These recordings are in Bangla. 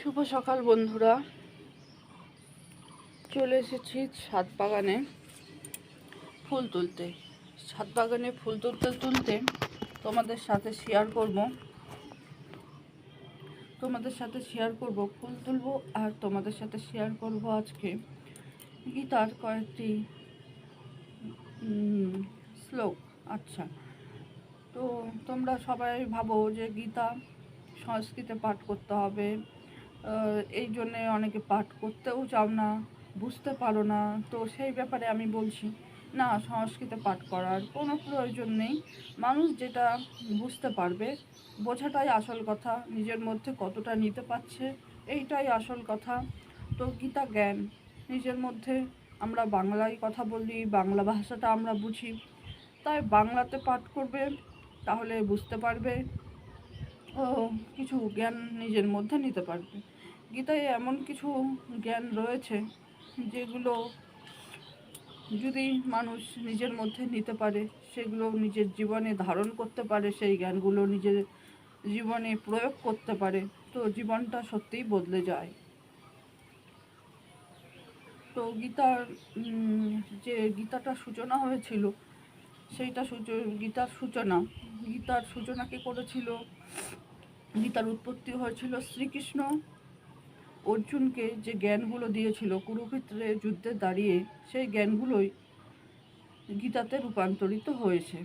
শুভ সকাল, বন্ধুরা। চলে এসেছি ছাদ বাগানে ফুল তুলতে। ছাদ বাগানে ফুল তুলতে তুলতে তোমাদের সাথে শেয়ার করব। তোমাদের সাথে শেয়ার করব, ফুল তুলবো আর তোমাদের সাথে শেয়ার করব আজকে গীতার কয়েকটি শ্লোক। আচ্ছা তো তোমরা সবাই ভাবো যে গীতা সংস্কৃতে পাঠ করতে হবে। এই জন্যে অনেকে পাঠ করতেও চাও না, বুঝতে পারো না। তো সেই ব্যাপারে আমি বলছি, না, সংস্কৃতে পাঠ করার কোনো প্রয়োজন নেই। মানুষ যেটা বুঝতে পারবে, বোঝাটাই আসল কথা, নিজের মধ্যে কতটা নিতে পারছে, এইটাই আসল কথা। তো গীতা জ্ঞান, নিজের মধ্যে আমরা বাংলায় কথা বলি, বাংলা ভাষাটা আমরা বুঝি। তাই বাংলাতে পাঠ করবে, তাহলে বুঝতে পারবে। কিছু জ্ঞান নিজের মধ্যে নিতে পারবে। গীতায় এমন কিছু জ্ঞান রয়েছে যেগুলো যদি মানুষ নিজের মধ্যে নিতে পারে, সেগুলো নিজের জীবনে ধারণ করতে পারে, সেই জ্ঞানগুলো নিজের জীবনে প্রয়োগ করতে পারে, তো জীবনটা সত্যিই বদলে যায়। তো গীতার যে গীতাটার সূচনা হয়েছিল, সেইটা সূচ- গীতার সূচনা। গীতার সূচনাকে করেছিল? গীতার উৎপত্তি হয়েছিল শ্রীকৃষ্ণ। অর্জুনকে যে জ্ঞানগুলো দিয়েছিল, কুরুক্ষেত্রে যুদ্ধে দাঁড়িয়ে সেই জ্ঞানগুলোই গীতাতে রূপান্তরিত হয়েছে।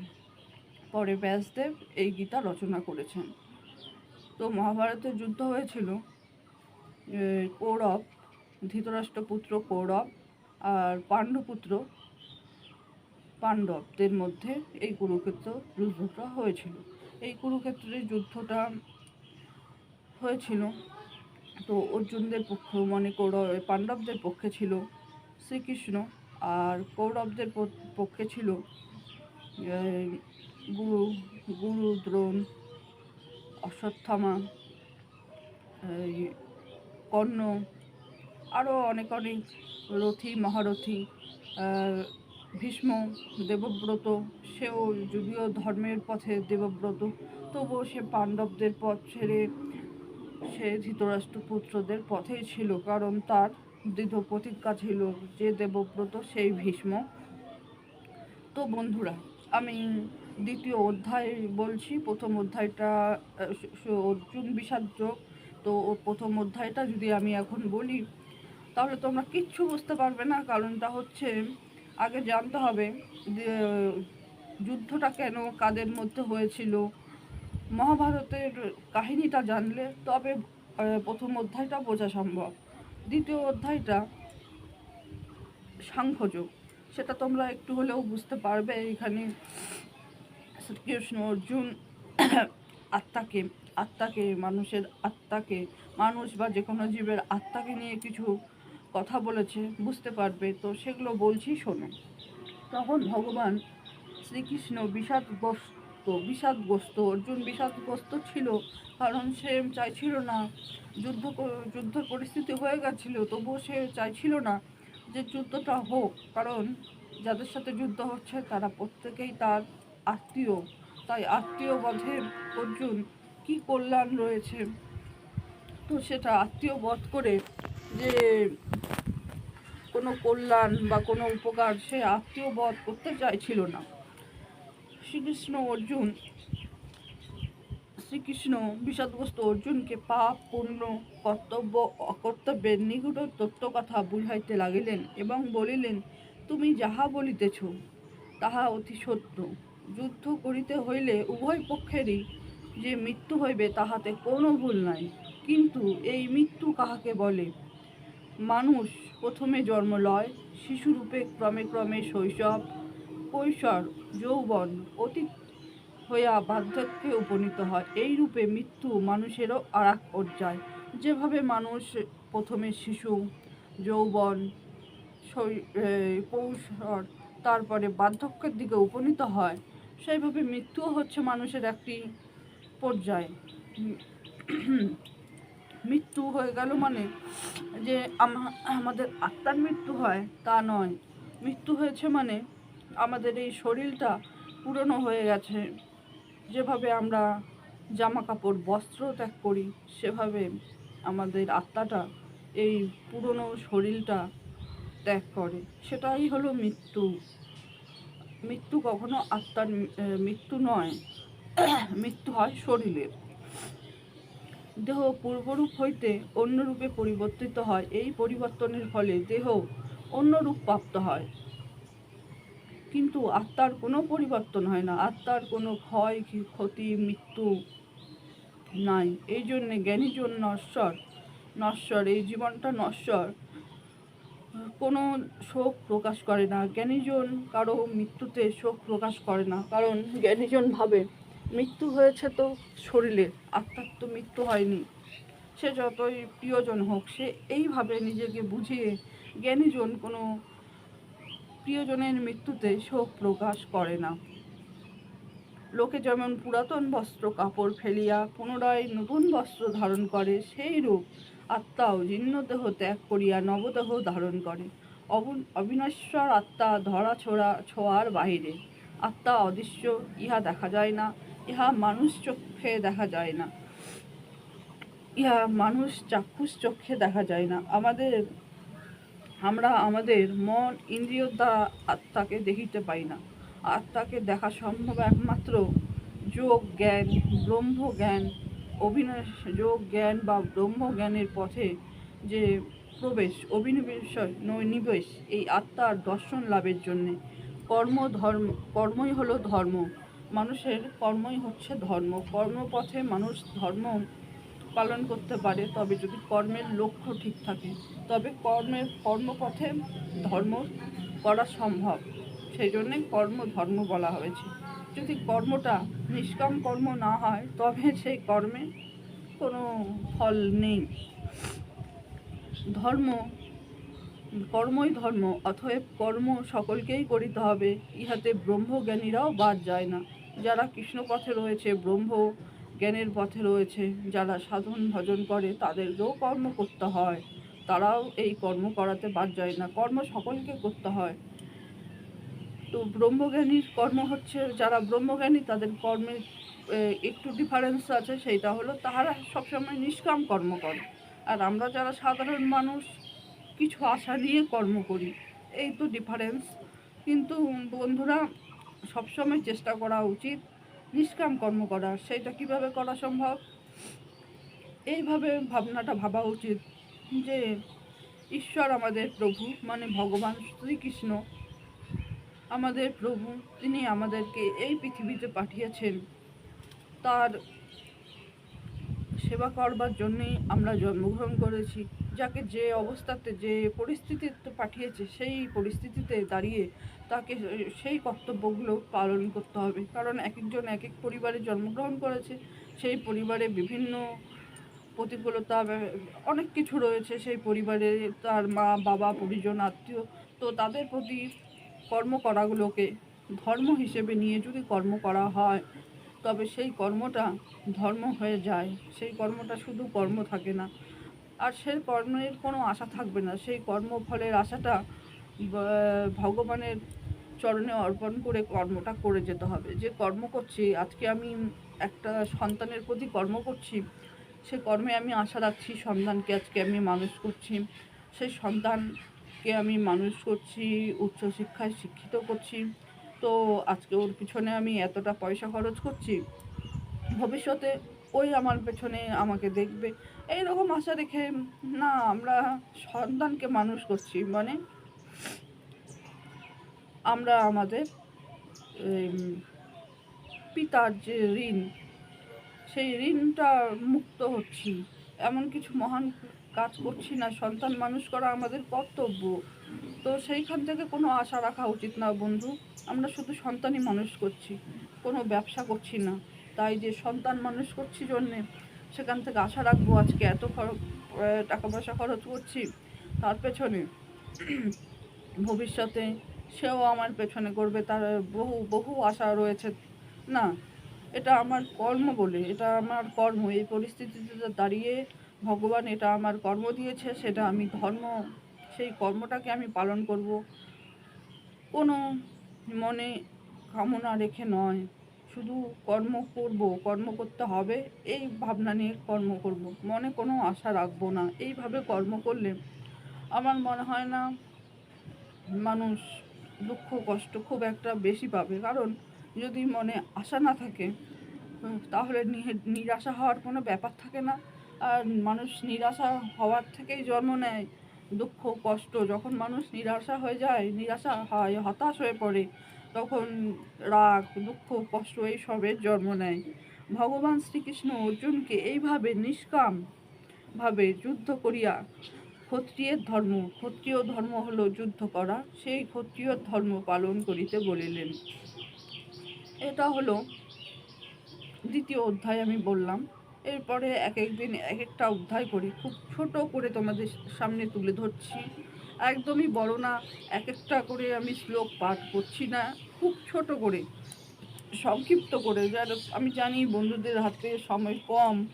পরে ব্যাসদেব এই গীতা রচনা করেছেন। তো মহাভারতের যুদ্ধ হয়েছিল কৌরব, ধৃতরাষ্ট্রপুত্র কৌরব আর পাণ্ডুপুত্র পাণ্ডবদের মধ্যে এই কুরুক্ষেত্র যুদ্ধটা হয়েছিল। এই কুরুক্ষেত্রের যুদ্ধটা হয়েছিল। তো অর্জুনদের পক্ষ মানে কৌরব পাণ্ডবদের পক্ষে ছিল শ্রীকৃষ্ণ আর কৌরবদের পক্ষে ছিল গুরু গুরু দ্রোণ অশ্বত্থামা কর্ণ আরও অনেক অনেক রথী, মহারথী ভীষ্ম, দেবব্রত, সেও যদিও ধর্মের পথে দেবব্রত। তবুও সে পাণ্ডবদের পথ ছেড়ে সে ধৃতরাষ্ট্র পুত্রদের পথেই ছিল, কারণ তার দৃঢ় প্রতিজ্ঞা ছিল যে দেবব্রত সেই ভীষ্ম। তো বন্ধুরা, আমি দ্বিতীয় অধ্যায় বলছি। প্রথম অধ্যায়টা অর্জুন বিষাদ যোগ তো প্রথম অধ্যায়টা যদি আমি এখন বলি, তাহলে তোমরা কিচ্ছু বুঝতে পারবে না, কারণটা হচ্ছে, আগে জানতে হবে যে যুদ্ধটা কেন কাদের মধ্যে হয়েছিল মহাভারতের কাহিনীটা জানলে তবে প্রথম অধ্যায়টা বোঝা সম্ভব। দ্বিতীয় অধ্যায়টা সাংখ্যযোগ। সেটা তোমরা একটু হলেও বুঝতে পারবে এখানে। শ্রীকৃষ্ণ অর্জুন আত্মাকে আত্মাকে, মানুষের আত্মাকে, মানুষ বা যে কোনো জীবের আত্মাকে নিয়ে কিছু কথা বলেছে, বুঝতে পারবে। তো সেগুলো বলছি, শোনো। তখন ভগবান শ্রীকৃষ্ণ বিষাদগ্রস্ত বিষাদগ্রস্ত, অর্জুন বিষাদগ্রস্ত ছিল। কারণ সে চাইছিল না যুদ্ধ যুদ্ধ পরিস্থিতি হয়ে গেছিল, তবুও সে চাইছিল না যে যুদ্ধটা হোক। কারণ যাদের সাথে যুদ্ধ হচ্ছে, তারা প্রত্যেকেই তার আত্মীয়। তাই আত্মীয় বধে অর্জুন কি কল্যাণ রয়েছে? তো সেটা আত্মীয় বধ করে যে কোনো কল্যাণ বা কোনো উপকার সে আত্মীয় বধ করতে চাইছিল না। শ্রীকৃষ্ণ অর্জুন, শ্রীকৃষ্ণ বিষাদগ্রস্ত অর্জুনকে পাপ পূর্ণ কর্তব্য, অকর্তব্যের নিগুড় তত্ত্ব কথা বুঝাইতে লাগিলেন এবং বলিলেন, তুমি যাহা বলিতেছ, তাহা অতি সত্য। যুদ্ধ করিতে হইলে উভয় পক্ষেরই যে মৃত্যু হইবে, তাহাতে কোনো ভুল নাই। কিন্তু এই মৃত্যু কাহাকে বলে? মানুষ প্রথমে জন্ম লয়, শিশুরূপে ক্রমে ক্রমে শৈশব কৈশোর যৌবন অতীত হইয়া বার্ধক্যে উপনীত হয়। এই রূপে মৃত্যু মানুষেরও আর এক পর্যায়। যেভাবে মানুষ প্রথমে শিশু যৌবন এ, তারপরে বার্ধক্যের দিকে উপনীত হয় সেইভাবে মৃত্যুও হচ্ছে মানুষের একটি পর্যায়। মৃত্যু হয়ে গেল মানে যে আমা- আমাদের আত্মার মৃত্যু হয় তা নয়। মৃত্যু হয়েছে মানে আমাদের এই শরীরটা পুরনো হয়ে গেছে। যেভাবে আমরা জামা কাপড় বস্ত্র ত্যাগ করি, সেভাবে আমাদের আত্মাটা এই পুরনো শরীরটা ত্যাগ করে। সেটাই হলো মৃত্যু। মৃত্যু কখনো আত্মার মৃত্যু নয়। মৃত্যু হয় শরীরের। দেহ পূর্বরূপ হইতে অন্য রূপে পরিবর্তিত হয়। এই পরিবর্তনের ফলে দেহ অন্য রূপ প্রাপ্ত হয়। কিন্তু আত্মার কোনো পরিবর্তন হয় না। আত্মার কোনো ক্ষয় ক্ষতি, মৃত্যু নাই। এই জন্যে জ্ঞানীজন নশ্বর নশ্বর, এই জীবনটা নশ্বর, কোনো শোক প্রকাশ করে না। জ্ঞানীজন কারও মৃত্যুতে শোক প্রকাশ করে না। কারণ জ্ঞানীজন ভাবে, মৃত্যু হয়েছে তো শরীরে, আত্মার তো মৃত্যু হয়নি। সে যতই প্রিয়জন হোক, সে এইভাবে নিজেকে বুঝিয়ে জ্ঞানীজন কোনো প্রিয়জনের মৃত্যুতে শোক প্রকাশ করে না। লোকে যেমন পুরাতন বস্ত্র কাপড় ফেলিয়া পুনরায় নতুন বস্ত্র ধারণ করে, সেই রূপ আত্মাও জীর্ণদেহ ত্যাগ করিয়া নবদেহ ধারণ করে। অবু- অবিনশ্বর আত্মা ধরা ছোড়া, ছোঁয়ার বাহিরে। আত্মা অদৃশ্য, ইহা দেখা যায় না, ইহা মানুষ চক্ষে দেখা যায় না। ইহা মানুষ, চাক্ষুষ চক্ষে দেখা যায় না। আমাদের আমরা আমাদের মন, ইন্দ্রিয় দ্বারা আত্মাকে দেখিতে পাই না। আত্মাকে দেখা সম্ভব একমাত্র যোগ জ্ঞান, ব্রহ্ম জ্ঞান অবিনাশ যোগ জ্ঞান বা ব্রহ্ম জ্ঞানের পথে যে প্রবেশ অভিনিবেশ নৈনিবেশ, এই আত্মার দর্শন লাভের জন্যে। কর্ম, ধর্ম, কর্মই হলো ধর্ম। মানুষের কর্মই হচ্ছে ধর্ম। কর্মপথে মানুষ ধর্ম পালন করতে পারে, তবে যদি কর্মের লক্ষ্য ঠিক থাকে, তবে কর্মের কর্মপথে ধর্ম করা সম্ভব। সেই জন্যে কর্ম ধর্ম বলা হয়েছে। যদি কর্মটা নিষ্কাম কর্ম না হয়, তবে সেই কর্মে কোনো ফল নেই। ধর্ম, কর্মই ধর্ম, অতএব কর্ম সকলকেই করিতে হবে। ইহাতে ব্রহ্মজ্ঞানীরাও বাদ যায় না। যারা কৃষ্ণ পথে রয়েছে, ব্রহ্ম জ্ঞানের পথে রয়েছে। যারা সাধন ভজন করে, তাদেরকেও কর্ম করতে হয়। তারাও এই কর্ম করাতে বাদ যায় না। কর্ম সকলকে করতে হয়। তো ব্রহ্মজ্ঞানীর কর্ম হচ্ছে, যারা ব্রহ্মজ্ঞানী, তাদের কর্মের একটু ডিফারেন্স আছে। সেইটা হলো, তাহারা সবসময় নিষ্কাম কর্ম করে। আর আমরা যারা সাধারণ মানুষ, কিছু আশা নিয়ে কর্ম করি। এই তো ডিফারেন্স কিন্তু বন্ধুরা, সবসময় চেষ্টা করা উচিত নিষ্কাম কর্ম করা, সেটা কীভাবে করা সম্ভব? এইভাবে ভাবনাটা ভাবা উচিত যে, ঈশ্বর আমাদের প্রভু মানে ভগবান শ্রীকৃষ্ণ আমাদের প্রভু, তিনি আমাদেরকে এই পৃথিবীতে পাঠিয়েছেন। তার সেবা করবার জন্যই আমরা জন্মগ্রহণ করেছি। যাকে যে অবস্থাতে, যে পরিস্থিতিতে পাঠিয়েছে, সেই পরিস্থিতিতে দাঁড়িয়ে তাকে সেই কর্তব্যগুলো পালন করতে হবে। কারণ এক একজন এক এক পরিবারে জন্মগ্রহণ করেছে, সেই পরিবারে বিভিন্ন প্রতিকূলতা অনেক কিছু রয়েছে। সেই পরিবারে তার মা, বাবা, পরিজন, আত্মীয়, তো তাদের প্রতি কর্ম করাগুলোকে ধর্ম হিসেবে নিয়ে যদি কর্ম করা হয়, তবে সেই কর্মটা ধর্ম হয়ে যায়। সেই কর্মটা শুধু কর্ম থাকে না। আর সেই কর্মের কোনো আশা থাকবে না। সেই কর্মফলের আশাটা ভগবানের চরণে অর্পণ করে কর্মটা করে যেতে হবে। যে কর্ম করছি, আজকে আমি একটা সন্তানের প্রতি কর্ম করছি, সে কর্মে আমি আশা রাখছি সন্তানকে আজকে আমি মানুষ করছি। সেই সন্তানকে আমি মানুষ করছি উচ্চশিক্ষায় শিক্ষিত করছি। তো আজকে ওর পিছনে আমি এতটা পয়সা খরচ করছি, ভবিষ্যতে ওই আমার পেছনে আমাকে দেখবে। এই রকম আশা রেখে না আমরা সন্তানকে মানুষ করছি। মানে আমরা আমাদের পিতার যে ঋণ, সেই ঋণটা মুক্ত হচ্ছি। এমন কিছু মহান কাজ করছি না, সন্তান মানুষ করা আমাদের কর্তব্য। তো সেইখান থেকে কোনো আশা রাখা উচিত না বন্ধু। আমরা শুধু সন্তানই মানুষ করছি, কোনো ব্যবসা করছি না। তাই যে সন্তান মানুষ করছি জন্যে সেখান থেকে আশা রাখব আজকে এত খরচ টাকা পয়সা খরচ করছি, তার পেছনে ভবিষ্যতে সেও আমার পেছনে করবে, তার বহু বহু আশা রয়েছে। না, এটা আমার কর্ম বলে, এটা আমার কর্ম। এই পরিস্থিতিতে দাঁড়িয়ে ভগবান এটা আমার কর্ম দিয়েছে, সেটা আমি ধর্ম, সেই কর্মটাকে আমি পালন করব। কোনো মনে কামনা রেখে নয়, শুধু কর্ম করব, কর্ম করতে হবে, এই ভাবনা নিয়ে কর্ম করব। মনে কোনো আশা রাখব না, এইভাবে কর্ম করলে আমার মনে হয় না মানুষ দুঃখ, কষ্ট খুব একটা বেশি পাবে। কারণ যদি মনে আশা না থাকে তাহলে নিরাশা হওয়ার কোনো ব্যাপার থাকে না। আর মানুষ নিরাশা হওয়ার থেকেই জন্ম নেয় দুঃখ, কষ্ট। যখন মানুষ নিরাশা হয়ে যায়, নিরাশা হয়, হতাশ হয়ে পড়ে, তখন রাগ, দুঃখ, কষ্ট এইসবের জন্ম নেয়। ভগবান শ্রীকৃষ্ণ অর্জুনকে এইভাবে নিষ্কামভাবে যুদ্ধ করিয়া ক্ষত্রিয়ের ধর্ম। ক্ষত্রিয় ধর্ম হলো যুদ্ধ করা। সেই ক্ষত্রিয় ধর্ম পালন করিতে বলিলেন। এটা হলো দ্বিতীয় অধ্যায় আমি বললাম। এরপরে এক একদিন এক একটা অধ্যায় করে। খুব ছোট করে তোমাদের সামনে তুলে ধরছি। একদমই বড় না। এক একটা করে আমি শ্লোক পাঠ করছি না। খুব ছোট করে। সংক্ষিপ্ত করে। যার আমি জানি বন্ধুদের হাতে সময় কম।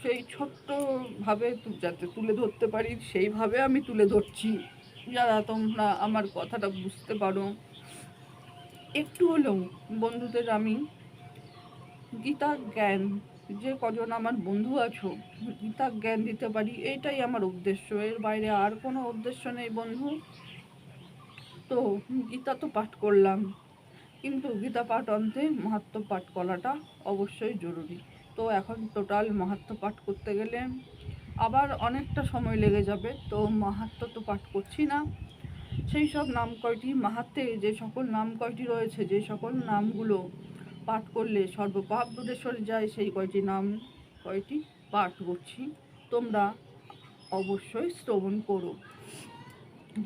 সেই ছোট্টভাবে যাতে তুলে ধরতে পারি, সেইভাবে আমি তুলে ধরছি। যারা তোমরা আমার কথাটা বুঝতে পারো। একটু হলেও বন্ধুদের আমি গীতা জ্ঞান, যে কজন আমার বন্ধু আছো, গীতার জ্ঞান দিতে পারি, এইটাই আমার উদ্দেশ্য। এর বাইরে আর কোনো উদ্দেশ্য নেই বন্ধু। তো গীতা তো পাঠ করলাম, কিন্তু গীতা পাঠ অন্তে মাহাত্ম পাঠ করাটা অবশ্যই জরুরি। তো এখন টোটাল মাহাত্ম পাঠ করতে গেলে আবার অনেকটা সময় লেগে যাবে, তো মাহাত্ম তো পাঠ করছি না। সেই সব নাম কয়টি? মাহাত্মে যে সকল নাম কয়টি রয়েছে, যে সকল নামগুলো পাঠ করলে সর্বপাপ সরে যায়, সেই কয়টি নাম কয়টি পাঠ করছি তোমরা অবশ্যই শ্রবণ করো।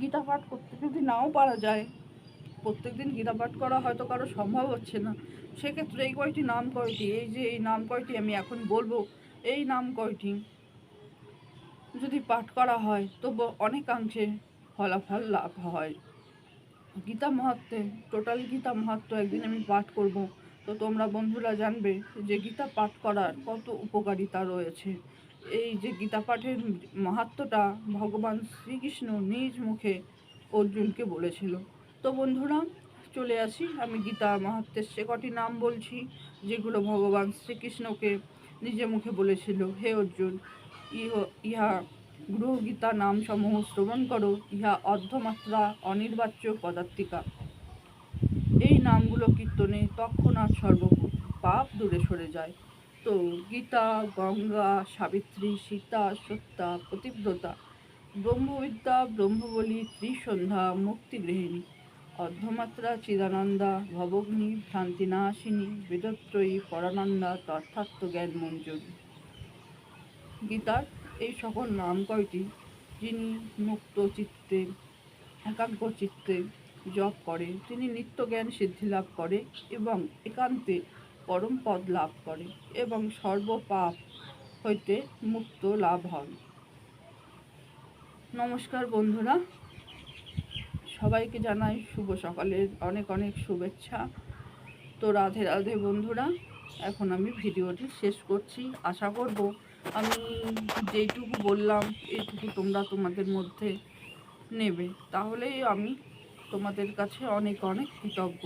গীতা পাঠ করতে যদি নাও পারা যায় প্রত্যেকদিন গীতা পাঠ করা হয়তো কারও সম্ভব হচ্ছে না। সেক্ষেত্রে এই কয়টি নাম কয়টি এই যে এই নাম কয়টি আমি এখন বলব, এই নাম কয়টি যদি পাঠ করা হয়, তবু অনেকাংশে ফলাফল লাভ হয়। গীতা মহাত্মে, টোটাল গীতা মহাত্ম একদিন আমি পাঠ করব। তো তোমরা বন্ধুরা জানবে যে গীতা পাঠ করার কত উপকারিতা রয়েছে। এই যে গীতা পাঠের মাহাত্মটা ভগবান শ্রীকৃষ্ণ নিজ মুখে অর্জুনকে বলেছিল। তো বন্ধুরা, চলে আসি। আমি গীতা মাহাত্মের সে কটি নাম বলছি, যেগুলো ভগবান শ্রীকৃষ্ণকে নিজে মুখে বলেছিল, হে অর্জুন, ইহ, ইহা গৃহগীতা নাম সমূহ শ্রবণ করো, ইহা অর্ধমাত্রা অনির্বাচ্য পদার্থিকা এই নামগুলো কীর্তনে তৎক্ষণাৎ সর্ব পাপ দূরে সরে যায়। তো গীতা, গঙ্গা, সাবিত্রী, সীতা সত্যা প্রতিব্রতা ব্রহ্মবিদ্যা, ব্রহ্মবলী, ত্রিসন্ধ্যা, মুক্তিগৃহিণী অর্ধমাত্রা চিদানন্দা ভবগ্নি ভ্রান্তিনাশিনী বেদত্রয়ী পরানন্দা, তথার্থ জ্ঞান মঞ্জুরি গীতার এই সকল নাম কয়টি, যিনি মুক্ত চিত্তে, একাগ্র চিত্তে জপ করে, তিনি নিত্য জ্ঞান সিদ্ধি লাভ করে এবং একান্তে পরম পদ লাভ করে এবং সর্বপাপ হইতে মুক্ত লাভ হন। নমস্কার বন্ধুরা সবাইকে জানাই শুভ সকালের অনেক অনেক শুভেচ্ছা। তো রাধে রাধে বন্ধুরা, এখন আমি ভিডিওটি শেষ করছি। আশা করব আমি যেইটুকু বললাম এইটুকু তোমরা তোমাদের মধ্যে নেবে। তাহলেই আমি তোমাদের কাছে অনেক অনেক কৃতজ্ঞ।